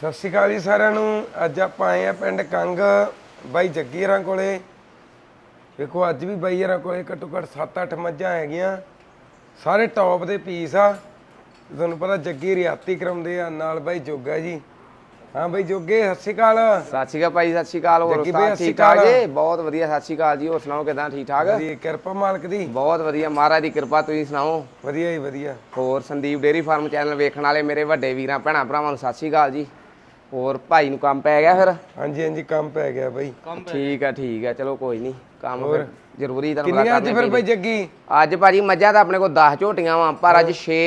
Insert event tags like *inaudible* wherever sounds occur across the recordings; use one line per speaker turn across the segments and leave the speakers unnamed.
ਸਤਿ ਸ਼੍ਰੀ ਅਕਾਲ ਜੀ ਸਾਰਿਆਂ ਨੂੰ। ਅੱਜ ਆਪਾਂ ਆਏ ਆ ਪਿੰਡ ਕੰਗ ਬਾਈ ਜੱਗੀ ਹਰਾਂ ਕੋਲੇ। ਵੇਖੋ ਅੱਜ ਵੀ ਬਾਈ ਹਰਾਂ ਕੋਲੇ ਘੱਟੋ ਘੱਟ 7-8 ਮੱਝਾਂ ਹੈਗੀਆਂ। ਸਾਰੇ ਟੌਪ ਦੇ ਪੀਸ ਆ। ਤੁਹਾਨੂੰ ਪਤਾ ਜੱਗੀ ਰਿਆਤੀ ਕਰਾਉਂਦੇ ਆ ਨਾਲ ਬਾਈ ਜੋਗਾ ਜੀ। ਹਾਂ ਬਾਈ ਜੋਗੇ ਸਤਿ ਸ਼੍ਰੀ ਅਕਾਲ।
ਸਤਿ ਸ਼੍ਰੀ ਅਕਾਲ ਭਾਈ ਸਤਿ ਸ਼੍ਰੀ ਅਕਾਲ। ਹੋਰ
ਜੱਗੀ ਸਤਿ
ਠੀਕ
ਸ਼੍ਰੀ
ਠਾਕ
ਅਕਾਲ।
ਜੀ ਬਹੁਤ ਵਧੀਆ ਸਤਿ ਸ਼੍ਰੀ ਅਕਾਲ ਜੀ। ਹੋਰ ਸੁਣਾਓ ਕਿਦਾਂ? ਠੀਕ ਠਾਕ
ਵਧੀਆ ਕਿਰਪਾ ਮਾਲਕ ਦੀ।
ਬਹੁਤ ਵਧੀਆ। ਮਹਾਰਾਜ ਦੀ ਕਿਰਪਾ ਤੁਸੀਂ ਸੁਣਾਓ?
ਵਧੀਆ ਹੀ ਵਧੀਆ।
ਹੋਰ ਸੰਦੀਪ ਡੇਰੀ ਫਾਰਮ ਚੈਨਲ ਵੇਖਣ ਵਾਲੇ ਮੇਰੇ ਵੱਡੇ ਵੀਰਾਂ ਭੈਣਾਂ ਭਰਾਵਾਂ ਨੂੰ ਸਤਿ ਸ਼੍ਰੀ ਅਕਾਲ ਜੀ। ਹੋਰ ਭਾਈ ਨੂੰ ਕੰਮ ਪੈ ਗਿਆ ਫਿਰ?
ਹਾਂਜੀ ਹਾਂਜੀ ਕੰਮ ਪੈ ਗਿਆ ਬਾਈ।
ਠੀਕ ਆ ਠੀਕ ਆ ਚਲੋ ਕੋਈ ਨਹੀਂ ਕੰਮ ਫਿਰ ਜ਼ਰੂਰੀ ਤੁਹਾਨੂੰ
ਕਿੰਨੀਆਂ ਅੱਜ ਫਿਰ
ਪੈਂਦੇ।
ਜੱਗੀ?
ਅੱਜ ਭਾਜੀ ਮੱਝਾਂ ਤਾਂ ਆਪਣੇ ਕੋਲ 10 ਝੋਟੀਆਂ ਵਾਂ ਪਰ ਅੱਜ 6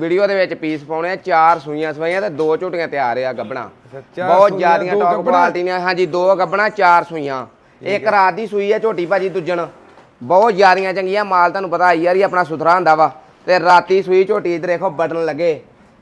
ਵੀਡੀਓ ਦੇ ਵਿੱਚ ਪੀਸ ਪਾਉਣੇ ਆ ਚਾਰ ਸੂਈਆਂ ਸਵਾਈਆਂ ਤੇ ਦੋ ਝੋਟੀਆਂ ਤਿਆਰ ਆ ਗੱਬਣਾ ਬਹੁਤ ਜ਼ਿਆਦੀਆਂ
ਦੋ
ਟੌਪ? ਕੁਆਲਿਟੀ ਨੇ ਹਾਂਜੀ ਦੋ ਗੱਬਣਾ ਚਾਰ ਸੂਈਆਂ। ਇੱਕ ਰਾਤ ਦੀ ਸੂਈ ਆ ਝੋਟੀ ਭਾਜੀ ਦੁੱਜਣ। ਬਹੁਤ ਜ਼ਿਆਦੀਆਂ ਚੰਗੀਆਂ ਮਾਲ ਤੁਹਾਨੂੰ ਪਤਾ ਆਈ ਯਾਰੀ ਆਪਣਾ ਸੁਥਰਾ ਹੁੰਦਾ ਵਾ। ਤੇ ਰਾਤੀ ਸੂਈ ਝੋਟੀ ਇਧਰ ਦੇਖੋ ਬਟਨ ਲੱਗੇ।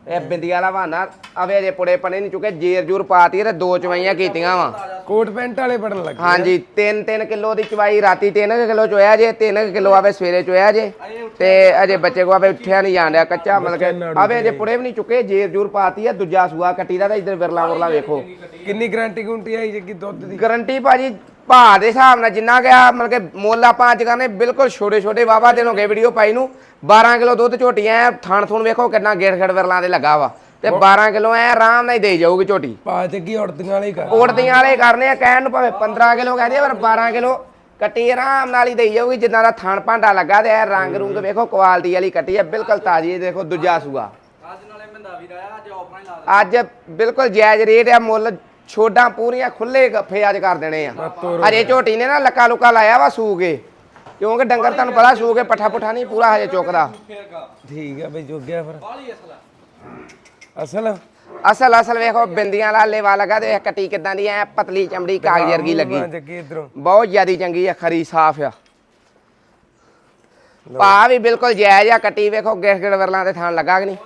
ਇਹ ਬਿੰਦੀਆਂ ਵਾਲਾ ਬਹਾਨਾ ਅਵੇ ਜੇ ਪੁੜੇ ਪਣੇ ਨਹੀਂ ਚੁੱਕੇ ਜੇਰ ਜੂਰ ਪਾਤੀ ਤੇ ਦੋ ਚਵਾਈਆਂ ਕੀਤੀਆਂ ਵਾ।
ਕੋਟ ਪੈਂਟ ਵਾਲੇ ਬੜਨ ਲੱਗੇ
ਹਾਂਜੀ 3-3 ਕਿਲੋ ਦੀ ਚਵਾਈ ਰਾਤੀ 3 ਕਿਲੋ ਚੋਇਆ ਜੇ 3 ਕਿਲੋ ਆਵੇ ਸਵੇਰੇ ਚੋਇਆ ਜੇ। ਤੇ ਅਜੇ ਬੱਚੇ ਕੋ ਆਵੇ ਉੱਠਿਆ ਨਹੀਂ ਡਿਆ ਕੱਚਾ ਮਤਲਬ ਕਿ ਆਵੇ ਅਜੇ ਪੁੜੇ ਵੀ ਨਹੀਂ ਚੁੱਕੇ ਜੇਰ ਜੂਰ ਪਾਤੀ ਆ ਦੂਜਾ ਸੂਆ ਕੱਟੀ ਦਾ ਤਾਂ ਇਧਰ ਵਿਰਲਾ ਵਰਲਾ ਵੇਖੋ।
ਕਿੰਨੀ ਗਾਰੰਟੀ ਗੁੰਟੀ ਆਈ ਜੱਗੀ ਦੁੱਧ ਦੀ?
ਗਰੰਟੀ ਭਾਜੀ ਭਾਅ ਦੇ ਹਿਸਾਬ ਨਾਲ ਜਿੰਨਾ ਗਿਆ ਮਤਲਬ ਕਿ ਮੁੱਲ ਆਪਾਂ ਅੱਜ ਕਰਨੇ ਬਿਲਕੁਲ ਛੋਟੇ ਛੋਟੇ ਵਾਵਾ ਦਿਨ ਹੋ ਗਏ ਵੀਡੀਓ ਪਾਈ ਨੂੰ। 12 ਕਿਲੋ ਦੁੱਧ ਝੋਟੀਆਂ ਥਣ ਥੁਣ ਵੇਖੋ ਕਿੰਨਾ ਗੇੜ ਖੜ ਵਿਰਲਾਂ ਦੇ ਲੱਗਾ ਵਾ। ਤੇ 12 ਕਿਲੋ ਐ ਆਰਾਮ ਨਾਲ ਹੀ ਦੇ ਜਾਊਗੀ ਝੋਟੀ।
ਪਾ ਜੱਗੀ ਉੜਦੀਆਂ ਵਾਲੇ ਕਰ।
ਉੜਦੀਆਂ ਵਾਲੇ ਕਰਨੇ ਆ ਕਹਿਣ ਨੂੰ ਭਾਵੇਂ 15 ਕਿਲੋ ਕਹਦੇ ਆ, ਪਰ 12 ਕਿਲੋ ਕੱਟੀ ਆਰਾਮ ਨਾਲ ਹੀ ਦੇਈ ਜਾਊਗੀ ਜਿੱਦਾਂ ਦਾ ਥਣ ਭਾਂਡਾ ਲੱਗਾ ਤੇ ਇਹ ਰੰਗ ਰੁੰਗ ਵੇਖੋ ਕੁਆਲਿਟੀ ਵਾਲੀ ਕੱਟੀ ਆ ਬਿਲਕੁਲ ਤਾਜ਼ੀ ਦੇਖੋ ਦੂਜਾ ਸੂਆ।
ਅੱਜ ਨਾਲੇ ਮੰਦਾ ਵੀ ਰਾਇਆ ਅੱਜ ਆਫਰਾਂ ਹੀ ਲਾ
ਅੱਜ ਬਿਲਕੁਲ ਜਾਇਜ਼ ਰੇਟ ਆ ਮੁੱਲ ਛੋਡਾਂ ਪੂਰੀਆਂ ਖੁੱਲੇ ਗੱਫੇ ਅੱਜ ਕਰ ਦੇਣੇ ਆ। ਅਜੇ ਝੋਟੀ ਨੇ ਨਾ ਲੱਕਾ ਲੁਕਾ ਲਾਇਆ ਵਾ ਸੂ ਕੇ ਕਿਉਂਕਿ ਡੰਗਰ ਤੁਹਾਨੂੰ ਪਤਾ ਸੂ ਕੇ ਪੱਠਾ ਪੁੱਠਾ ਨਹੀਂ ਪੂਰਾ ਹਜੇ ਚੁੱਕਦਾ।
ਠੀਕ ਆ ਬਈ ਜੋਗਿਆ ਫਿਰ।
ਅਸਲਾ
ਅਸਲ?
ਅਸਲ ਵੇਖੋ ਬਿੰਦੀਆਂ ਲਾਲੇ ਵਾ ਲਗਾ ਤੇ ਕੱਟੀ ਕਿਦਾਂ ਦੀ ਐ ਪਤਲੀ ਚਮੜੀ ਕਾਗਜ਼ ਵਰਗੀ ਲੱਗੀ। ਬਹੁਤ ਜ਼ਿਆਦੀ ਚੰਗੀ ਆ ਖਰੀ ਸਾਫ਼ ਆ। ਭਾ ਵੀ ਬਿਲਕੁਲ ਜਾਇਜ਼ ਆ ਕੱਟੀ ਵੇਖੋ ਗਿੜ ਗਿੜ ਵਰਲਾਂ ਤੇ ਥਾਣ ਲੱਗਾ ਕਿ ਨਹੀਂ।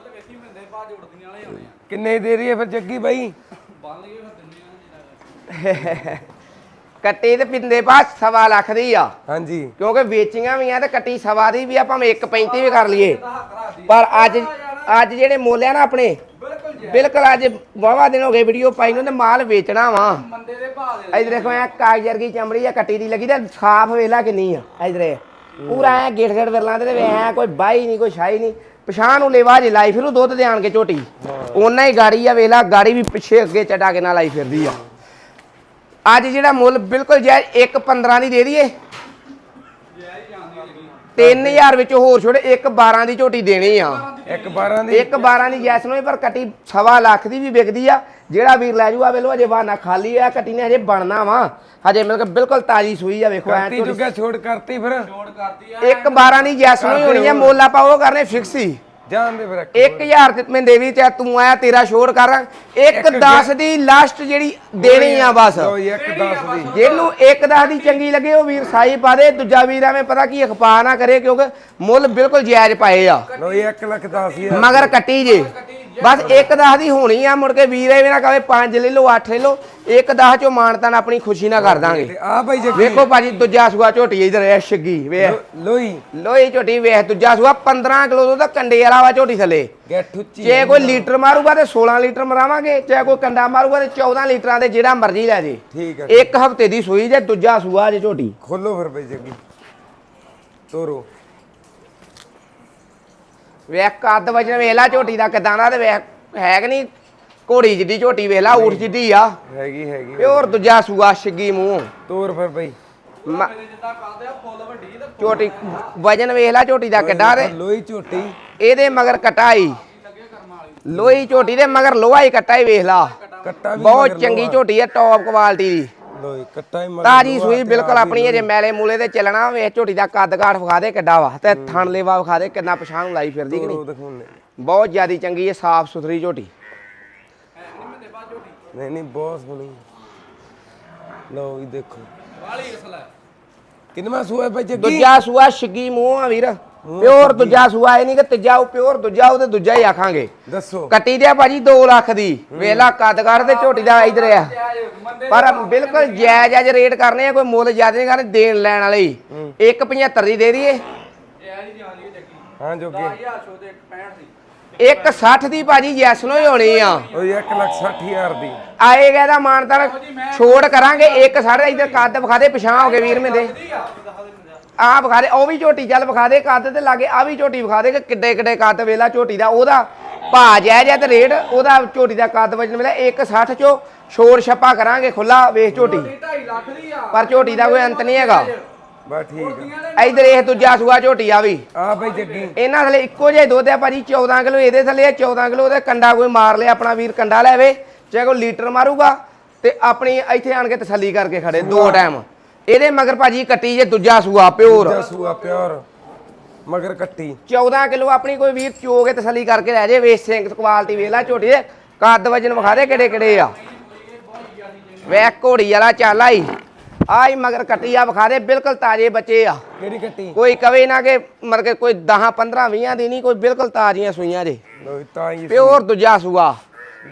ਕਿੰਨੇ ਦੇ ਰਹੀ ਹੈ ਫਿਰ ਜੱਗੀ ਬਾਈ?
ਬੰਨ *laughs*
ਕੱਟੀ ਤੇ ਪਿੰਦੇ ਬਾਅਦ ਸਵਾ ਲੱਖ ਦੀ ਆ।
ਹਾਂਜੀ।
ਕਿਉਂਕਿ ਵੇਚੀਆਂ ਵੀ ਆ ਤੇ ਕੱਟੀ ਸਵਾ ਦੀ ਵੀ ਆ ਭਾਵੇਂ 1.35 ਵੀ ਕਰ ਲਈਏ। ਪਰ ਅੱਜ ਅੱਜ ਜਿਹੜੇ ਮੁੱਲ ਆ ਨਾ ਆਪਣੇ
ਬਿਲਕੁਲ ਜੇ।
ਬਿਲਕੁਲ ਅੱਜ ਵਾਵਾ ਦਿਨ ਹੋ ਗਏ ਵੀਡੀਓ ਪਾਈ ਨੂੰ ਤੇ ਮਾਲ ਵੇਚਣਾ ਵਾ।
ਮੰਦੇ ਦੇ ਭਾਅ ਦੇ
ਇਧਰ ਦੇਖੋ ਐ ਕਾਗਜ਼ ਵਰਗੀ ਚਮੜੀ ਆ ਕੱਟੀ ਦੀ ਲੱਗੀ ਤੇ ਸਾਫ਼ ਵੇਲਾ ਕਿੰਨੀ ਆ ਇਧਰ। ਪੂਰਾ ਐ ਗੇੜ ਗੇੜ ਵਿਰਲਾਂ ਤੇ ਵੇ ਐ ਕੋਈ ਬਾਈ ਨਹੀਂ ਕੋਈ ਸ਼ਾਈ ਨਹੀਂ। ਪਛਾਣ ਨੂੰ ਲੈਵਾ ਜੇ ਲਾਈ ਫਿਰੂ ਦੁੱਧ ਦੇ ਆਣ ਕੇ ਝੋਟੀ। ਉਹਨਾਂ ਹੀ ਗਾੜੀ ਆ ਵੇਲਾ ਗਾੜੀ ਵੀ ਪਿੱਛੇ ਅੱਗੇ ਚਟਾ ਕੇ ਨਾਲ ਲਾਈ ਫਿਰਦੀ ਆ। ਅੱਜ ਜਿਹੜਾ ਮੁੱਲ ਬਿਲਕੁਲ ਜਾਇਜ਼ 1.15 ਦੀ ਦੇ ਦਈਏ। 3000 ਵਿੱਚੋਂ ਹੋਰ ਛੋੜੇ 1.12 ਦੀ ਝੋਟੀ ਦੇਣੀ ਆ।
ਇੱਕ 12 ਦੀ।
ਇੱਕ 12 ਦੀ ਜੈਸ ਨੂੰ ਪਰ ਕੱਟੀ ਸਵਾ ਲੱਖ ਦੀ ਵੀ ਵਿਕਦੀ ਆ। ਜਿਹੜਾ ਵੀਰ ਲੈ ਜੂਗਾ ਵੇਲੋ ਅਜੇ ਬਾਨਾ ਖਾਲੀ ਆ ਕੱਟੀ ਨੇ ਹਜੇ ਬਣਨਾ ਵਾ। ਹਜੇ ਮਿਲ ਕੇ ਬਿਲਕੁਲ ਤਾਜੀ ਸੂਈ ਆ ਵੇਖੋ ਐ
ਜੁਗਾ ਛੋੜ ਕਰਤੀ ਫਿਰ।
ਛੋੜ ਕਰਤੀ ਆ।
ਇੱਕ 12 ਦੀ ਜੈਸ ਨੂੰ ਹੀ ਹੋਣੀ ਆ ਮੁੱਲ ਆਪਾਂ ਉਹ ਕਰਨੇ ਫਿਕਸ ਹੀ।
ਜਾਣ ਦੇ ਫਿਰ
1000 ਤੇ ਮੈਂ ਦੇਵੀ ਤੇ ਤੂੰ ਆਇਆ ਤੇਰਾ ਛੋੜ ਕਰਾਂ। ਇੱਕ 10 ਦੀ ਲਾਸਟ ਜਿਹੜੀ ਦੇਣੀ ਆ ਬਸ।
ਲਓ ਜੀ, ਇੱਕ 10 ਦੀ।
ਜਿਹਨੂੰ ਇੱਕ 10 ਦੀ ਚੰਗੀ ਲੱਗੇ ਉਹ ਵੀਰ ਸਾਈ ਪਾ ਦੇ। ਦੂਜਾ ਵੀਰ ਐਵੇਂ ਪਤਾ ਕੀ ਅਖਪਾ ਨਾ ਕਰੇ ਕਿਉਂਕਿ ਮੁੱਲ ਬਿਲਕੁਲ ਜਾਇਜ਼ ਪਾਏ ਆ।
ਜੀ 1 ਲੱਖ 10 ਹਜ਼ਾਰ।
ਮਗਰ ਕੱਟੀ ਜੇ। ਬਸ ਇੱਕ 10 ਦੀ ਹੋਣੀ ਆ ਮੁੜ ਕੇ ਵੀਰ ਐਵੇਂ ਨਾ ਕਵੇ 5 ਲੈ ਲਓ 8 ਲੈ ਲਓ ਇੱਕ 10 ਚੋਂ ਮਾਨਤਾਨ ਆਪਣੀ ਖੁਸ਼ੀ ਨਾਲ ਕਰ ਦਾਂਗੇ।
ਤੇ ਆ ਬਾਈ ਜੱਗੀ।
ਵੇਖੋ ਭਾਜੀ ਦੂਜਾ ਸੂਆ ਝੋਟੀ ਇਧਰ ਐ ਛੱਗੀ ਵੇਖ।
ਲੋਈ।
ਲੋਈ ਝੋਟੀ ਵੇਖ ਦੂਜਾ ਸੂਆ 15 ਕਿਲੋ ਦੁੱਧ ਕੰਡੇ ਵਾਲਾ ਵਾ ਝੋਟੀ ਥੱਲੇ। ਜੇ ਕੋਈ ਲੀਟਰ ਮਾਰੂਗਾ ਤੇ 16 ਲੀਟਰ ਮਰਾਵਾਂਗੇ ਜੇ ਕੋਈ ਕੰਡਾ ਮਾਰੂਗਾ ਤੇ 14 ਲੀਟਰਾਂ ਦੇ ਜਿਹੜਾ ਮਰਜ਼ੀ ਲੈ ਜੇ।
ਠੀਕ ਹੈ
ਇੱਕ ਹਫ਼ਤੇ ਦੀ ਸੂਈ ਜੇ ਦੂਜਾ ਸੂਆ ਜੇ ਝੋਟੀ।
ਖੋਲੋ ਫਿਰ ਬਾਈ ਜੱਗੀ। ਤੋਰੋ।
ਵੇਖ ਕੱਦ ਵਜਨ ਵੇਲਾ ਝੋਟੀ ਦਾ ਕਿਦਾਂ ਦਾ ਤੇ ਵੇਖ ਹੈ ਕਿ ਨਹੀਂ ਘੋੜੀ ਜਿੱਡੀ ਝੋਟੀ ਵੇਲਾ ਊਠ ਜਿੱਡੀ ਆ।
ਹੈਗੀ ਹੈਗੀ।
ਪਿਓਰ ਦੂਜਾ ਸੂਆ ਛਿੱਗੀ ਮੂੰਹ।
ਤੋਰ ਫਿਰ ਬਾਈ।
ਮ-
ਆ
ਝੋਟੀ ਵਜਨ ਵੇਖ ਲੈ ਝੋਟੀ ਦਾ ਕਿੱਡਾ ਤੇ।
ਲੋਈ ਝੋਟੀ।
ਇਹਦੇ ਮਗਰ ਕਟਾਈ। ਲੋਹੀ ਝੋਟੀ ਦੇ ਮਗਰ ਲੋਹਾ ਹੀ ਕੱਟਾ ਹੀ ਵੇਖ ਲਾ।
ਕੱਟਾ ਵੀ
ਬਹੁਤ
ਮਗਰ
ਚੰਗੀ
ਲੋਹਾ।
ਝੋਟੀ ਹੈ ਟੌਪ ਕੁਆਲਿਟੀ ਦੀ।
ਲੋਈ ਕੱਟਾ ਹੀ ਮਗਰ
ਤਾਜੀ
ਲੋਹਾ
ਸੂਈ ਬਿਲਕੁਲ ਆਪਣੀ ਅਜੇ ਮੈਲੇ ਮੂਲੇ ਤੇ ਚੱਲਣਾ ਵੇਖ ਝੋਟੀ ਦਾ ਕੱਦ ਕਾਠ ਵਿਖਾ ਦੇ ਕਿੱਡਾ ਵਾ ਤੇ ਥਣ ਲੇਵਾ ਵਿਖਾ ਦੇ ਕਿੰਨਾ ਪਛਾਣ ਨੂੰ ਲਾਈ ਫਿਰਦੀ ਕਿ ਨਹੀਂ। ਬਹੁਤ ਜ਼ਿਆਦੀ ਚੰਗੀ ਹੈ ਸਾਫ਼ ਸੁਥਰੀ ਝੋਟੀ।
ਨਹੀਂ
ਨਹੀਂ ਬਹੁਤ ਸੋਹਣੀ ਲਓ ਵੀ ਦੇਖੋ।
ਬਾਲੀ ਅਸਲਾ
ਕਿੰਨਵਾਂ ਸੂਆ ਬਾਈ ਜੱਗੀ?
ਦੂਜਾ ਸੂਆ ਛਿੱਗੀ ਮੂੰਹ ਆ ਵੀਰ। ਪਿਓਰ ਦੂਜਾ ਸੂਆ ਇਹ ਨਹੀਂ ਕਿ ਤੀਜਾ ਉਹ ਪਿਓਰ ਦੂਜਾ ਉਹ ਤੇ ਦੂਜਾ ਹੀ ਆਖਾਂਗੇ।
ਦੱਸੋ।
ਕੱਟੀ ਦੇ ਭਾਜੀ 2 ਲੱਖ ਦੀ। ਵੇਲਾ ਕੱਦਗੜ ਤੇ ਝੋਟੀ ਦਾ ਇਧਰ ਆ। ਪਰ ਬਿਲਕੁਲ ਜਾਇਜ਼ ਅੱਜ ਰੇਟ ਕਰਨੇ ਆ ਕੋਈ ਮੁੱਲ ਜ਼ਿਆਦਾ ਨਹੀਂ ਕਰਨੇ ਦੇਣ ਲੈਣ ਵਾਲੇ। ਹੀ। 175 ਦੀ ਦੇ ਦਈਏ।
ਹਾਂ ਜੋਗੇ।
10000 ਛੋ ਤੇ 65 ਦੀ
ਇੱਕ 60 ਦੀ ਭਾਜੀ ਯੈਸ ਨੂੰ ਹੀ ਹੋਣੀ ਆ।
ਉਹ 1 ਲੱਖ 60 ਹਜ਼ਾਰ ਦੀ।
ਆਏਗਾ ਇਹਦਾ ਮਾਨਤਾਨ ਛੋੜ ਕਰਾਂਗੇ। ਇੱਕ ਸਾਰੇ ਇਧਰ ਕੱਦ ਵਿਖਾ ਦੇ ਪਛਾਂ ਹੋ ਗਏ ਵੀਰ ਮੇਦੇ ਆ ਵਿਖਾ ਦੇ ਉਹ ਵੀ ਝੋਟੀ ਚੱਲ ਵਿਖਾ ਦੇ ਕੱਦ ਤੇ ਲਾਗੇ ਆ ਵੀ ਝੋਟੀ ਵਿਖਾ ਦੇ ਕਿ ਕਿੱਡੇ ਕਿੱਡੇ ਕੱਦ ਵੇਲਾ ਝੋਟੀ ਦਾ ਉਹਦਾ ਭਾ ਜਾਇਜ਼ ਹੈ ਤੇ ਰੇਟ ਉਹਦਾ ਝੋਟੀ ਦਾ ਕੱਦ ਵਜਨ ਵੇਲਾ 160 ਚੋਂ ਛੋੜ ਛੱਪਾ ਕਰਾਂਗੇ ਖੁੱਲਾ ਵੇਖ ਝੋਟੀ।
2.5 ਲੱਖ ਦੀ ਆ।
ਪਰ ਝੋਟੀ ਦਾ ਕੋਈ ਅੰਤ ਨਹੀਂ ਹੈਗਾ।
ਬਸ ਠੀਕ ਆ।
ਇਧਰ ਇਹ ਦੂਜਾ ਸੂਆ ਝੋਟੀ ਆ ਵੀ।
ਆ ਬਈ ਜੱਗੀ।
ਇਹਨਾਂ ਥਲੇ ਇੱਕੋ ਜਿਹਾ ਦੁੱਧ ਆ ਭਾਜੀ 14 ਕਿਲੋ ਇਹਦੇ ਥਲੇ ਆ 14 ਕਿਲੋ ਉਹਦੇ ਕੰਡਾ ਕੋਈ ਮਾਰ ਲਿਆ ਆਪਣਾ ਵੀਰ ਕੰਡਾ ਲੈਵੇ ਚਾਹੇ ਕੋਈ ਲੀਟਰ ਮਾਰੂਗਾ ਤੇ ਆਪਣੀ ਇੱਥੇ ਆਣ ਕੇ ਤਸੱਲੀ ਕਰਕੇ ਖੜੇ ਦੋ ਟਾਈਮ ਇਹਦੇ ਮਗਰ ਭਾਜੀ ਕੱਟੀ ਜੇ ਦੂਜਾ ਸੂਆ ਪਿਓਰ।
ਦੂਜਾ ਸੂਆ ਪਿਓਰ ਮਗਰ ਕੱਟੀ।
14 ਕਿਲੋ ਆਪਣੀ ਕੋਈ ਵੀਰ ਚੋ ਕੇ ਤਸੱਲੀ ਕਰਕੇ ਲੈ ਜੇ ਵੇਖ ਸਿੰਘ ਕੁਆਲਿਟੀ ਵੇਖ ਲੈ ਝੋਟੀ ਦੇ। ਕੱਦ ਵਜਨ ਵਿਖਾ ਦੇ ਕਿਹੜੇ ਕਿਹੜੇ ਆ। ਵੇਖ ਘੋੜੀ ਵਾਲਾ ਚੱਲ ਆਈ। ਆਈ ਮਗਰ ਕੱਟੀ ਆ ਵਿਖਾ ਦੇ ਬਿਲਕੁਲ ਤਾਜ਼ੇ ਬੱਚੇ ਆ।
ਕਿਹੜੀ ਕੱਟੀ?
ਕੋਈ ਕਵੇ ਨਾ ਕਿ ਮਰ ਕੇ ਕੋਈ 10 15 20 ਦੀ ਨਹੀਂ ਕੋਈ ਬਿਲਕੁਲ ਤਾਜ਼ੀਆਂ ਸੂਈਆਂ ਜੇ।
ਹੀ
ਪਿਓਰ ਦੂਜਾ ਸੂਆ।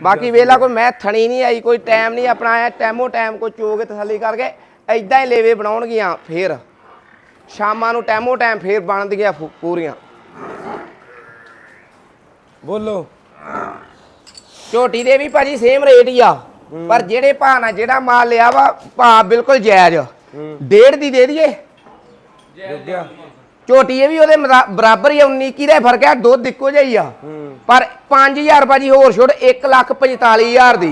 ਬਾਕੀ ਵੇਲਾ ਕੋਈ ਮੈਂ ਥਣੀ ਨਹੀਂ ਆਈ ਕੋਈ ਟਾਈਮ ਨਹੀਂ ਆਪਣਾ ਆਇਆ ਟਾਈਮੋ ਟਾਈਮ ਕੇ ਤਸੱਲੀ ਕਰਕੇ। ਐਦਾਂ ਹੀ ਲੇਵੇ ਬਣਾਉਣਗੀਆਂ ਫੇਰ। ਸ਼ਾਮਾਂ ਨੂੰ ਟਾਈਮੋ ਟਾਈਮ ਫੇਰ ਬਣਦੀਆਂ ਪੂਰੀਆਂ।
ਬੋਲੋ।
ਝੋਟੀ ਦੇ ਵੀ ਭਾਜੀ ਸੇਮ ਰੇਟ ਹੀ ਆ। ਪਰ ਜਿਹੜੇ ਭਾਅ ਨਾਲ ਜਿਹੜਾ ਮਾਲ ਲਿਆ ਵਾ ਭਾਅ ਬਿਲਕੁਲ ਜਾਇਜ਼। ਡੇਢ ਦੀ ਦੇ ਦਈਏ।
ਜੁਗਿਆ
ਝੋਟੀ ਇਹ ਵੀ ਉਹਦੇ ਬਰਾਬਰ ਹੀ ਆ 19 ਕੀ ਦਾ ਹੀ ਫ਼ਰਕ ਹੈ ਦੁੱਧ ਇੱਕੋ ਜਿਹਾ ਹੀ ਆ। ਪਰ 5000 ਭਾਜੀ ਹੋਰ ਛੋੜ 1 ਲੱਖ 45000 ਦੀ।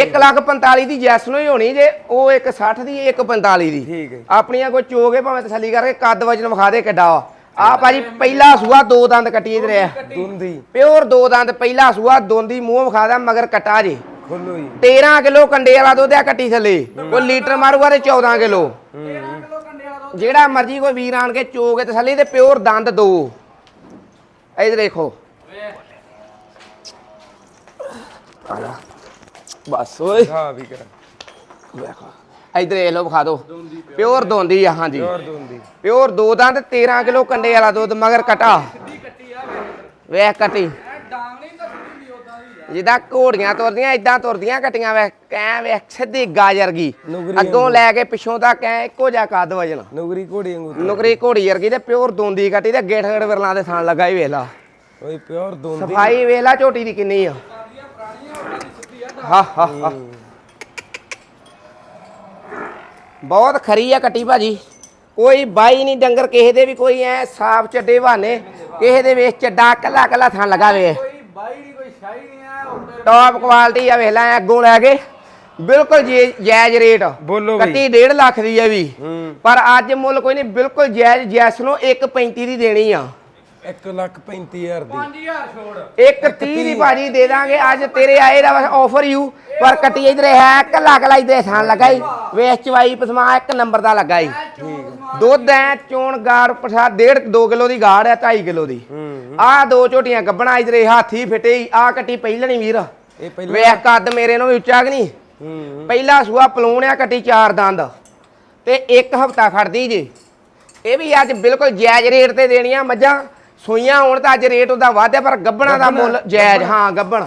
1 ਲੱਖ 45 ਦੀ ਜੈਸ ਨੂੰ ਹੀ ਹੋਣੀ ਜੇ ਉਹ ਇੱਕ 60 ਦੀ ਇੱਕ 45 ਦੀ।
ਠੀਕ ਹੈ।
ਆਪਣੀਆਂ ਕੋਈ ਚੋਗੇ ਭਾਵੇਂ ਤਸੱਲੀ ਕਰਕੇ ਕੱਦ ਵਜਨ ਵਿਖਾ ਦੇ ਕਿੱਡਾ ਵਾ। ਆ ਭਾਜੀ ਪਹਿਲਾ ਸੂਆ ਦੋ ਦੰਦ ਕੱਟੀ ਇਧਰ ਆ।
ਦੁੰਦੀ।
ਪਿਓਰ ਦੋ ਦੰਦ ਪਹਿਲਾ ਸੂਆ ਦੋਂਦੀ ਮੂੰਹ ਵਿਖਾ ਦਾ ਮਗਰ ਕਟਾ ਜੇ।
ਖੁੱਲੋ ਜੀ।
13 ਕਿਲੋ ਕੰਡੇ ਵਾਲਾ ਦੁੱਧ ਆ ਕੱਟੀ ਥੱਲੇ। ਕੋਈ ਲੀਟਰ ਮਾਰੂਗਾ ਤੇ 14 ਕਿਲੋ। ਜਿਹੜਾ ਮਰਜ਼ੀ ਕੋਈ ਵੀਰ ਆਣ ਕੇ ਚੋਗੇ ਤਸੱਲੀ ਤੇ ਪਿਓਰ ਦੰਦ ਦੋ। ਇਧਰ ਦੇਖੋ। ਬਸ ਓਏ
ਹਾਂ ਵੀ ਕਰਾਂ
ਵੇਖੋ। ਇਧਰ ਇਹ ਲੋ ਵਿਖਾ ਦੋ ਪਿਓਰ ਦੋਂਦੀ ਆ ਹਾਂਜੀ।
ਪਿਓਰ ਦੁੰਦੀ।
ਪਿਓਰ ਦੋ ਦੰਦ 13 ਕਿਲੋ ਕੰਡੇ ਵਾਲਾ ਦੁੱਧ ਮਗਰ ਕਟਾ। ਵੇਖ ਕਟੀ।
ਤਾਂ ਦੀ ਆ
ਜਿੱਦਾਂ ਘੋੜੀਆਂ ਤੁਰਦੀਆਂ ਇਦਾਂ ਤੁਰਦੀਆਂ ਕਟੀਆਂ ਵੇਖ ਕੈ ਵੇਖ ਸਿੱਧੀ ਗਾਜਰ ਗਈ
ਨੁਗਰੀ
ਅੱਗੋਂ ਲੈ ਕੇ ਪਿੱਛੋਂ ਤੱਕ ਐ ਇੱਕੋ ਜਿਹਾ ਕੱਦ ਵਜਨ
ਨੁਗਰੀ ਘੋੜੀ ਵਾਂਗੂ
ਨੁਕਰੀ ਘੋੜੀ ਵਰਗੀ ਤੇ ਪਿਓਰ ਦੋਂਦੀ ਕੱਟੀ ਤੇ ਗੇਠ ਗੇਠ ਵਿਰਲਾਂ ਦੇ ਥਾਣ ਲੱਗਾ ਹੀ ਵੇਲਾ
ਓਏ ਪਿਓਰ ਦੁੰਦੀ।
ਸਫ਼ਾਈ ਵੇਲਾ ਝੋਟੀ ਦੀ ਕਿੰਨੀ ਆ। ਹਾ ਹਾ ਹਾ। ਬਹੁਤ ਖਰੀ ਆ ਕੱਟੀ ਭਾਜੀ। ਕੋਈ ਬਾਈ ਨਹੀਂ ਡੰਗਰ ਕਿਸੇ ਦੇ ਵੀ ਕੋਈ ਐ ਸਾਫ਼ ਚੱਡੇ ਬਹਾਨੇ ਕਿਸੇ ਦੇ ਵੇਖ ਚੱਡਾ ਕੱਲਾ ਕੱਲਾ ਥਾਂ ਲਗਾ ਵੇ
ਕੋਈ ਬਾਈ ਨਹੀਂ ਕੋਈ ਸ਼ਾਈ ਨਹੀਂ ਆ
ਟੌਪ ਕੁਆਲਿਟੀ ਆ ਵੇਖ ਲੈ ਅੱਗੋਂ ਲੈ ਕੇ। ਬਿਲਕੁਲ ਜੀ- ਜਾਇਜ਼ ਰੇਟ।
ਬੋਲੋ ਬਈ।
ਕੱਟੀ 1.5 ਲੱਖ ਦੀ ਹੈ ਵੀ।
ਹੂੰ।
ਪਰ ਅੱਜ ਮੁੱਲ ਕੋਈ ਨਹੀਂ ਬਿਲਕੁਲ ਜਾਇਜ਼ ਜੈਸ ਨੂੰ 1.35 ਦੀ ਦੇਣੀ ਆ।
1 ਲੱਖ 35000 ਦੀ।
5000 ਛੋੜ।
ਇੱਕ 30 ਦੀ ਭਾਜੀ ਦੇ ਦਾਂਗੇ ਅੱਜ ਤੇਰੇ ਆਏ ਦਾ ਬਸ ਆਫਰ ਯੂ ਪਰ ਕੱਟੀ ਇਧਰ ਹੈ ਕੱਲਾ ਕੱਲਾ ਇਧਰ ਥਾਂ ਲਗਾਈ। ਵੇਚ ਚਵਾਈ ਪਸਮਾ ਇੱਕ ਨੰਬਰ ਦਾ ਲਗਾਈ। ਦੁੱਧ ਐ ਚੋਣ ਗਾੜ ਪ੍ਰਸਾਦ 1.5 2 ਕਿਲੋ ਦੀ ਗਾੜ ਹੈ 2.5 ਕਿਲੋ ਦੀ।
ਹੂੰ
ਆਹ ਦੋ ਝੋਟੀਆਂ ਗੱਬਣਾ ਇਧਰ ਹਾਥੀ ਫਿੱਟੇ ਆ ਕੱਟੀ ਪਹਿਲਣੀ ਵੀਰ।
ਇਹ ਪਹਿਲਾਂ
ਵੇਖ ਕੱਦ ਮੇਰੇ ਨੂੰ ਵੀ ਉੱਚਾ ਕਿ ਨਹੀਂ?
ਹੂੰ
ਪਹਿਲਾ ਸੂਆ ਪਲੂਣਿਆ ਕੱਟੀ ਚਾਰ ਦੰਦ। ਤੇ ਇੱਕ ਹਫਤਾ ਖੜਦੀ ਜੀ। ਇਹ ਵੀ ਅੱਜ ਬਿਲਕੁਲ ਜਾਇਜ਼ ਰੇਟ ਤੇ ਦੇਣੀਆਂ ਮੱਝਾਂ। ਸੂਈਆਂ ਹੋਣ ਤਾਂ ਅੱਜ ਰੇਟ ਉਹਦਾ ਵਾਧਿਆ ਪਰ ਗੱਬਣਾ ਦਾ ਮੁੱਲ ਜਾਇਜ਼ ਹਾਂ ਗੱਬਣ।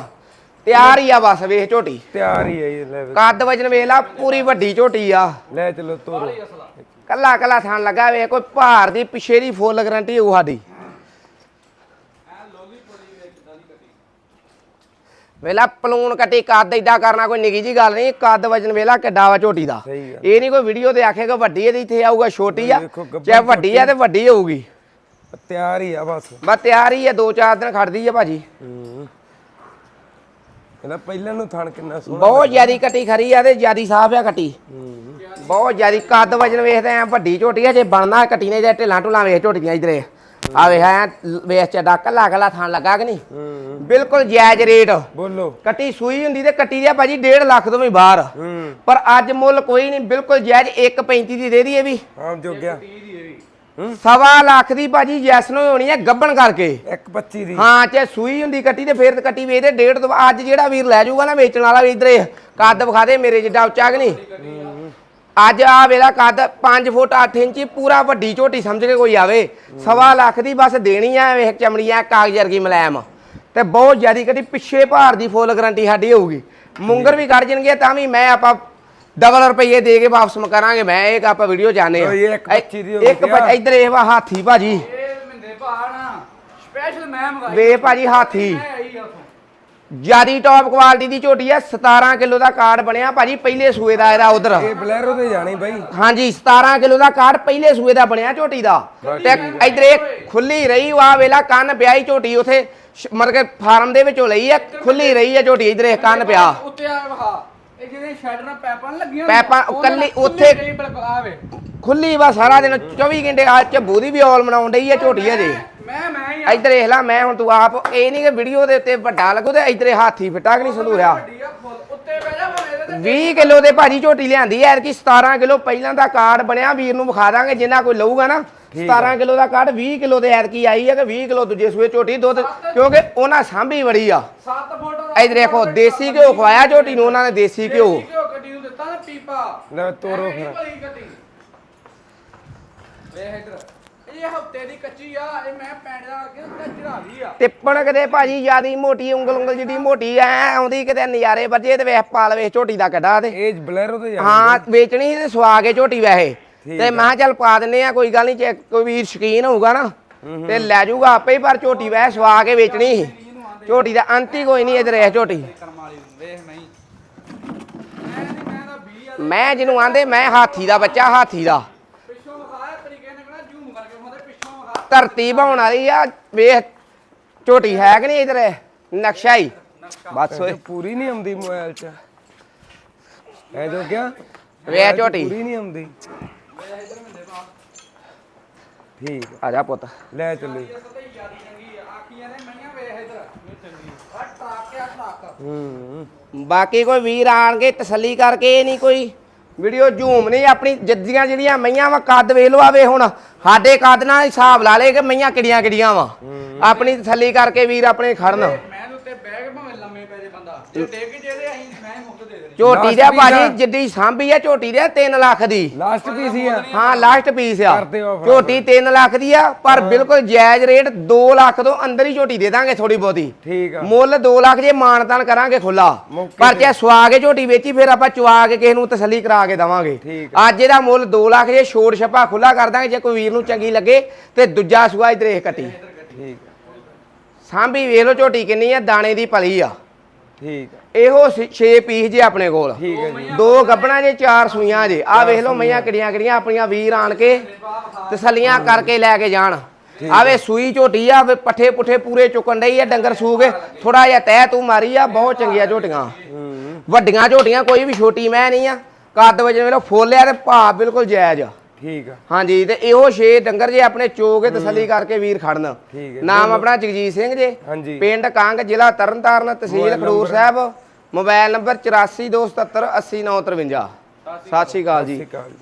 ਤਿਆਰ ਹੀ ਆ ਬਸ ਵੇਖ ਝੋਟੀ।
ਤਿਆਰ ਹੀ ਹੈ ਇਹ ਲੈ ਵੇ।
ਕੱਦ ਵਜਨ ਵੇਖ ਲਾ ਪੂਰੀ ਵੱਡੀ ਝੋਟੀ ਆ।
ਲੈ ਚਲੋ ਤੋਰੋ।
ਕੱਲਾ ਕੱਲਾ ਥਾਣ ਲੱਗਾ ਵੇ ਕੋਈ ਭਾਰ ਦੀ ਪਿਛੇ ਦੀ ਫੁੱਲ ਗਰੰਟੀ ਹੋਊ ਸਾਡੀ। ਵੇਲਾ ਪਲੂਣ ਕੱਟੀ ਕੱਦ ਏਡਾ ਕਰਨਾ ਕੋਈ ਨਿੱਕੀ ਜੀ ਗੱਲ ਨਹੀਂ ਕੱਦ ਵਜਨ ਵੇਲਾ ਕਿੱਡਾ ਵਾ ਝੋਟੀ ਦਾ।
ਸਹੀ।
ਇਹ ਨਹੀਂ ਕੋਈ ਵੀਡੀਓ ਤੇ ਆਖੇਗਾ ਵੱਡੀ ਇਹਦੀ ਇੱਥੇ ਆਊਗਾ ਛੋਟੀ ਆ।
ਵੇਖੋ
ਚਾਹੇ ਵੱਡੀ ਆ। ਤੇ ਵੱਡੀ ਹੋਊਗੀ।
ਤਿਆਰ ਹੀ ਆ ਬਸ।
ਬਸ ਤਿਆਰ ਹੀ ਆ ਦੋ ਚਾਰ ਦਿਨ ਖੜਦੀ ਆ ਭਾਜੀ।
ਹੂੰ। ਇਹਦਾ ਪਹਿਲਾਂ ਨੂੰ ਥਣ ਕਿੰਨਾ ਸੋਹਣਾ
ਬਹੁਤ ਜ਼ਿਆਦੀ ਕੱਟੀ ਖਰੀ ਆ ਤੇ ਜ਼ਿਆਦੀ ਸਾਫ਼ ਆ ਕੱਟੀ
ਹੂੰ।
ਬਹੁਤ ਜ਼ਿਆਦੀ ਕੱਦ ਵਜਨ ਵੇਖਦੇ ਆ ਵੱਡੀ ਝੋਟੀ ਆ ਜੇ ਬਣਨਾ ਕੱਟੀ ਨੇ ਜੇ ਢਿੱਲਾਂ ਢੁਲਾਂ ਵੇਖ ਝੋਟੀਆਂ ਇਧਰੇ। ਆ ਵੇਖ ਐ ਵੇਖ ਚੱਡਾ ਕੱਲਾ ਕੱਲਾ ਥਾਣ ਲੱਗਾ ਕਿ ਨਹੀਂ? ਬਿਲਕੁਲ ਜਾਇਜ਼ ਰੇਟ।
ਬੋਲੋ।
ਕੱਟੀ ਸੂਈ ਹੁੰਦੀ ਤੇ ਕੱਟੀ ਦੀ ਭਾਜੀ 1.5 ਲੱਖ ਤੋਂ ਵੀ ਬਾਹਰ। ਪਰ ਅੱਜ ਮੁੱਲ ਕੋਈ ਨਹੀਂ ਬਿਲਕੁਲ ਜਾਇਜ਼ 1.35 ਦੀ ਦੇ ਦਈਏ ਵੀ।
ਆਮ ਜੋ ਗਿਆ
30 ਦੀ ਇਹ ਵੀ
ਸਵਾ ਲੱਖ ਦੀ ਭਾਜੀ ਜੈਸ ਨੂੰ ਹੋਣੀ ਹੈ ਗੱਬਣ ਕਰਕੇ।
125 ਦੀ।
ਹਾਂ ਚਾਹੇ ਸੂਈ ਹੁੰਦੀ ਕੱਟੀ ਤੇ ਫੇਰ ਤੇ ਕੱਟੀ ਵੇਚਦੇ ਡੇਢ ਤੋਂ ਅੱਜ ਜਿਹੜਾ ਵੀਰ ਲੈ ਜਾਊਗਾ ਨਾ ਵੇਚਣ ਵਾਲਾ ਵੀ ਇਧਰੇ ਕੱਦ ਵਿਖਾ ਦੇ ਮੇਰੇ ਜਿੱਡਾ ਉੱਚਾ ਕਿ ਨਹੀਂ? ਅੱਜ ਆ ਵੇਲਾ ਕੱਦ 5 ਫੁੱਟ 8 ਇੰਚੀ ਪੂਰਾ ਵੱਡੀ ਝੋਟੀ ਸਮਝ ਕੇ ਕੋਈ ਆਵੇ। ਸਵਾ ਲੱਖ ਦੀ ਬਸ ਦੇਣੀ ਆ ਵੇਖ ਚਮੜੀ ਆ ਕਾਗਜ਼ ਵਰਗੀ ਮਲੈਮ। ਤੇ ਬਹੁਤ ਜ਼ਿਆਦੀ ਕੱਟੀ ਪਿੱਛੇ ਭਾਰ ਦੀ ਫੁੱਲ ਗਰੰਟੀ ਸਾਡੀ ਹੋਊਗੀ। ਮੁੰਗਰ ਵੀ ਕੱਢ ਜਾਣਗੇ ਤਾਂ ਵੀ ਮੈਂ ਆਪਾਂ ਡਬਲ ਰੁਪਏ ਦੇ ਕੇ ਵਾਪਸ ਕਰਾਂਗੇ ਮੈਂ ਇਹ ਆਪਾਂ ਵੀਡੀਓ ਜਾਣੇ ਆ।
ਇਹ ਇੱਕ ਪੱਚੀ ਦੀ ਹੋ
ਇੱਕ
ਗਈ ਆ।
ਪੱਚੀ- ਇੱਧਰ ਇਹ ਵਾ ਹਾਥੀ ਭਾਜੀ।
ਇਹ ਮਿੰਦੇ ਭਾਣਾ ਸਪੈਸ਼ਲ ਮੈਂ ਮੰਗਾਈ
ਵੇ ਭਾਜੀ ਹਾਥੀ।
ਮੈਂ ਆਈ ਆ ਉੱਥੋਂ।
ਜਿਆਦੀ ਟੌਪ ਕੁਆਲਿਟੀ ਦੀ ਝੋਟੀ ਆ 17 ਕਿਲੋ ਦਾ ਕਾਰਡ ਬਣਿਆ ਭਾਜੀ ਪਹਿਲੇ ਸੂਏ ਦਾ ਇਹਦਾ ਉਧਰ।
ਇਹ ਬਲੈਰੋ ਤੇ ਜਾਣੀ ਬਾਈ।
ਹਾਂਜੀ 17 ਕਿਲੋ ਦਾ ਕਾਰਡ ਪਹਿਲੇ ਸੂਏ ਦਾ ਬਣਿਆ ਝੋਟੀ ਦਾ। ਤੇ ਇਧਰ ਇਹ ਖੁੱਲੀ ਰਹੀ ਵਾ ਵੇਲਾ ਕੰਨ ਪਿਆਈ ਝੋਟੀ ਉਥੇ ਮਤਲਬ ਕਿ ਫਾਰਮ ਦੇ ਵਿੱਚੋਂ ਲਈ ਆ ਖੁੱਲੀ ਰਹੀ ਆ ਝੋਟੀ ਇਧਰ ਇਹ ਕੰਨ ਪਿਆ।
ਉੱਤੇ ਆ ਵਹਾ ਇਹ ਜਿਹੜੇ ਸ਼ੈਡ ਨਾਲ ਪੈਪਾਂ ਨੀ ਲੱਗੀਆਂ
ਪੈਪਾਂ
ਉਹਦੇ ਨਾਲ
ਕੱਲੀ
ਖੁੱਲੀ
ਉੱਥੇ-
ਗਈ ਬਿਲਕੁਲ ਆਵੇ
ਖੁੱਲੀ ਵਾ ਸਾਰਾ ਦਿਨ 24 ਘੰਟੇ ਆ ਝੱਬੂ ਦੀ ਵੀ ਔਲ ਮਨਾਉਣ ਡਈ ਆ ਝੋਟੀ ਹਜੇ
ਮੈਂ ਮੈਂ ਹੀ ਆ।
ਇਧਰ ਦੇਖ ਲੈ ਮੈਂ ਹੁਣ ਤੂੰ ਆਪ ਇਹ ਨਹੀਂ ਕਿ ਵੀਡੀਓ ਦੇ ਉੱਤੇ ਵੱਡਾ ਲੱਗੂ ਤੇ ਇਧਰੇ ਹਾਥੀ ਫਿੱਟਾ ਕਿ ਨਹੀਂ ਸੰਧੂਰਿਆ?
ਵੱਡੀ ਆ ਫੁੱਲ ਉੱਤੇ ਬਹਿ ਜਾ ਭਾਵੇਂ ਇਹਦੇ ਤੇ
20 ਕਿਲੋ ਦੇ ਭਾਜੀ ਝੋਟੀ ਲਿਆਂਦੀ ਐ ਕਿ 17 ਕਿਲੋ ਪਹਿਲਾਂ ਦਾ ਕਾਰਡ ਬਣਿਆ ਵੀਰ ਨੂੰ ਵਿਖਾ ਦਾਂਗੇ ਜਿੰਨਾ ਕੋਈ ਲਊਗਾ ਨਾ 17 ਕਿਲੋ ਦਾ ਕਾਰਡ 20 ਕਿਲੋ ਦੇ ਐਤਕੀ ਆਈ ਹੈ ਕਿ 20 ਕਿਲੋ ਦੂਜੇ ਸੂਏ ਝੋਟੀ ਦੁੱਧ ਕਿਉਂਕਿ ਉਹਨਾਂ ਸਾਂਭੀ ਬੜੀ ਆ।
7 ਫੁੱਟ ਦਾ
ਇਧਰ ਦੇਖੋ ਦੇਸੀ ਘਿਓ ਖਵਾਇਆ ਝੋਟੀ ਨੂੰ ਉਹਨਾਂ ਨੇ ਦੇਸੀ ਘਿਓ।
ਦੇਸੀ ਘਿਓ ਗੱਡੀ ਨੂੰ ਦਿੱਤਾ ਨਾ ਪੀਪਾ।
ਲੈ ਤੋਰੋ
ਐਵੇਂ
ਫਿਰ।
ਨੀ ਭਲੀ ਗੱਡੀ। ਵੇਖ ਇਧਰ। ਇਹ ਹਫ਼ਤੇ ਦੀ ਕੱਚੀ ਆ ਇਹ ਮੈਂ ਪੈਂਡ ਦਾ ਕੇ ਉੱਤੇ ਚੜਾ ਲਈ ਆ।
ਟਿੱਪਣ ਕਿਤੇ ਭਾਜੀ ਜਿਆਦੀ ਮੋਟੀ ਉਂਗਲ ਉਂਗਲ ਜਿਹੜੀ ਮੋਟੀ ਐ ਆਉਂਦੀ ਕਿਤੇ ਨਜ਼ਾਰੇ ਵੱਜੇ ਤੇ ਵੇਖ ਪਾਲ ਵੇਖ ਝੋਟੀ ਦਾ ਕੱਢਾ ਤੇ।
ਇਹ ਬਲੈਰੋ ਤੇ
ਹਾਂ ਵੇਚਣੀ ਸੀ ਤੇ ਸਵਾ ਕੇ ਝੋਟੀ ਵੈਸੇ। ਤੇ ਮੈਂ ਕਿਹਾ ਚੱਲ ਪਾ ਦਿੰਨੇ ਆ ਕੋਈ ਗੱਲ ਨਹੀਂ ਕੋਈ ਵੀਰ ਸ਼ਕੀਨ ਹੋਊਗਾ ਨਾ ਤੇ ਲੈ ਜਾਊਗਾ ਆਪੇ ਹੀ ਪਰ ਝੋਟੀ ਵੈਸੇ ਸਵਾ ਕੇ ਵੇਚਣੀ ਸੀ। ਝੋਟੀ ਦਾ ਅੰਤ ਹੀ ਕੋਈ ਨਹੀਂ ਇਧਰ ਇਹ ਝੋਟੀ।
ਵੇਖ ਨਹੀਂ ਮੈਂ ਨਹੀਂ ਮੈਂ ਤਾਂ 20 ਆ
ਮੈਂ ਜਿਹਨੂੰ ਆਂਦੇ ਮੈਂ ਹਾਥੀ ਦਾ ਬੱਚਾ ਹਾਥੀ ਦਾ।
ਪਿੱਛੋਂ ਵਿਖਾਇਆ ਤਰੀਕੇ ਨੇ ਕਿਹੜਾ ਜ਼ੂਮ ਕਰਕੇ ਉਹਦੇ ਪਿੱਛੋਂ ਵਿਖਾ
ਧਰਤੀ ਬਾਉਣ ਵਾਲੀ ਆ ਵੇਖ ਝੋਟੀ ਹੈ ਕਿ ਨਹੀਂ ਇਧਰ ਨਕਸ਼ਾ ਹੀ। ਬਸ ਓਏ।
ਪੂਰੀ ਨਹੀਂ ਆਉਂਦੀ ਮੋਬਾਈਲ 'ਚ। ਐ ਜੋ ਕਿਆ?
ਵੇਖ ਝੋਟੀ।
ਪੂਰੀ ਨਹੀਂ ਆਉਂਦੀ। ਠੀਕ ਆ,
ਆ ਜਾ ਪੁੱਤ।
ਲੈ ਚੱਲੀ
ਇਹ ਸਤੇ ਯਾਰੀ ਚੰਗੀ ਆ ਆਖੀਆਂ ਨੇ ਮਈਆਂ ਵੇਖ ਇਧਰ ਚੰਗੀ ਆ ਟਰੱਕ ਆ ਟਰੱਕ
ਹੂੰ।
ਬਾਕੀ ਕੋਈ ਵੀਰ ਆਣ ਕੇ ਤਸੱਲੀ ਕਰਕੇ ਇਹ ਨਹੀਂ ਕੋਈ ਵੀਡੀਓ ਝੂਮ ਨਹੀਂ ਆਪਣੀ ਜੱਜੀਆਂ ਜਿਹੜੀਆਂ ਮਈਆਂ ਵਾ ਕੱਦ ਵੇਖ ਲਓ ਆਵੇ ਹੁਣ ਸਾਡੇ ਕੱਦ ਨਾਲ ਹਿਸਾਬ ਲਾ ਲੇ ਕਿ ਮਈਆਂ ਕਿਹੜੀਆਂ ਕਿਹੜੀਆਂ ਵਾ। ਆਪਣੀ ਤਸੱਲੀ ਕਰਕੇ ਵੀਰ ਆਪਣੇ ਖੜਨ।
ਮੈਂ ਉੱਤੇ ਕੇ ਭਾਵੇਂ ਲੰਮੇ ਪੈ ਜੇ ਬੰਦਾ। ਜੇ ਡੇਗ ਜੇ ਅਸੀਂ ਮੈਂ
ਝੋਟੀ ਦੇ। ਭਾਜੀ ਜਿੱਡੀ ਸਾਂਭੀ ਆ ਝੋਟੀ ਦੇ 3 ਲੱਖ ਦੀ।
ਲਾਸਟ ਪੀਸ ਹੀ ਆ।
ਹਾਂ ਲਾਸਟ ਪੀਸ ਆ।
ਕਰਦੇ ਹੋ ਫਿਰ।
ਝੋਟੀ 3 ਲੱਖ ਦੀ ਆ ਪਰ ਬਿਲਕੁਲ ਜਾਇਜ਼ ਰੇਟ 2 ਲੱਖ ਤੋਂ ਅੰਦਰ ਹੀ ਝੋਟੀ ਦੇ ਦਾਂਗੇ ਥੋੜੀ ਬਹੁਤੀ।
ਠੀਕ ਆ।
ਮੁੱਲ 2 ਲੱਖ ਜੇ ਮਾਨਤਾਨ ਕਰਾਂਗੇ ਖੁੱਲਾ
ਮੌਕੇ
ਪਰ
ਤੇ।
ਜੇ ਸਵਾ ਕੇ ਝੋਟੀ ਵੇਚੀ ਫਿਰ ਆਪਾਂ ਚਵਾ ਕੇ ਕਿਸੇ ਨੂੰ ਤਸੱਲੀ ਕਰਾ ਕੇ ਦਵਾਂਗੇ।
ਠੀਕ
ਅੱਜ ਇਹਦਾ ਮੁੱਲ 2 ਲੱਖ ਜੇ ਛੋੜ ਛੱਪਾ ਖੁੱਲਾ ਕਰ ਦਾਂਗੇ ਜੇ ਕੋਈ ਵੀਰ ਨੂੰ ਚੰਗੀ ਲੱਗੇ ਤੇ ਦੂਜਾ ਸੂਆ ਇਧਰ ਇਹ ਕੱਟੀ।
ਠੀਕ ਆ,
ਸਾਂਭੀ ਵੇਖ ਲਓ ਝੋਟੀ ਕਿੰਨੀ ਆ ਦਾਣੇ ਦੀ ਪਲੀ ਆ।
ਠੀਕ ਆ,
ਇਹੋ 6 ਪੀਸ ਜੇ ਆਪਣੇ ਕੋਲ।
ਠੀਕ ਹੈ ਜੀ।
ਦੋ ਗੱਬਣਾ ਜੇ ਚਾਰ ਸੂਈਆਂ ਜੇ। ਆ ਵੇਖ ਲਓ ਮਈਆਂ ਕਿੜੀਆਂ ਕਿੜੀਆਂ ਆਪਣੀਆਂ ਵੀਰ ਆਣ ਕੇ ਤਸੱਲੀਆਂ ਕਰਕੇ ਲੈ ਕੇ ਜਾਣ। ਆਵੇ ਸੂਈ ਝੋਟੀ ਆ ਵੇ ਪੱਠੇ ਪੁੱਠੇ ਪੂਰੇ ਚੁੱਕਣ ਡਈ ਆ ਡੰਗਰ ਸੂਗੇ ਥੋੜਾ ਜਿਹਾ ਤਹਿ ਤੂੰ ਮਾਰੀ ਆ ਬਹੁਤ ਚੰਗੀਆਂ ਝੋਟੀਆਂ। ਵੱਡੀਆਂ ਝੋਟੀਆਂ ਕੋਈ ਵੀ ਛੋਟੀ ਮੈਂ ਨਹੀਂ ਆ। ਕੱਦ ਵਜੇ ਵੇਲੋ ਫੋਲਿਆ ਤੇ ਭਾਅ ਬਿਲਕੁਲ ਜਾਇਜ਼ ਆ।
ਠੀਕ ਆ।
ਹਾਂਜੀ ਤੇ ਇਹੋ ਛੇ ਡੰਗਰ ਜੇ ਆਪਣੇ ਚੋਗੇ ਤਸੱਲੀ ਕਰਕੇ ਵੀਰ ਖੜਨ।
ਠੀਕ ਹੈ।
ਨਾਮ ਆਪਣਾ ਜਗਜੀਤ ਸਿੰਘ ਜੇ। ਪਿੰਡ ਕੰਗ ਜ਼ਿਲ੍ਹਾ ਤਰਨਤਾਰਨ ਤਹਿਸੀਲ ਖਡੂਰ? ਸਾਹਿਬ। ਮੋਬਾਈਲ ਨੰਬਰ 8427780953 ਸਤਿ ਸ਼੍ਰੀ ਅਕਾਲ ਜੀ।
ਸਤਿ ਸ਼੍ਰੀ ਅਕਾਲ ਜੀ।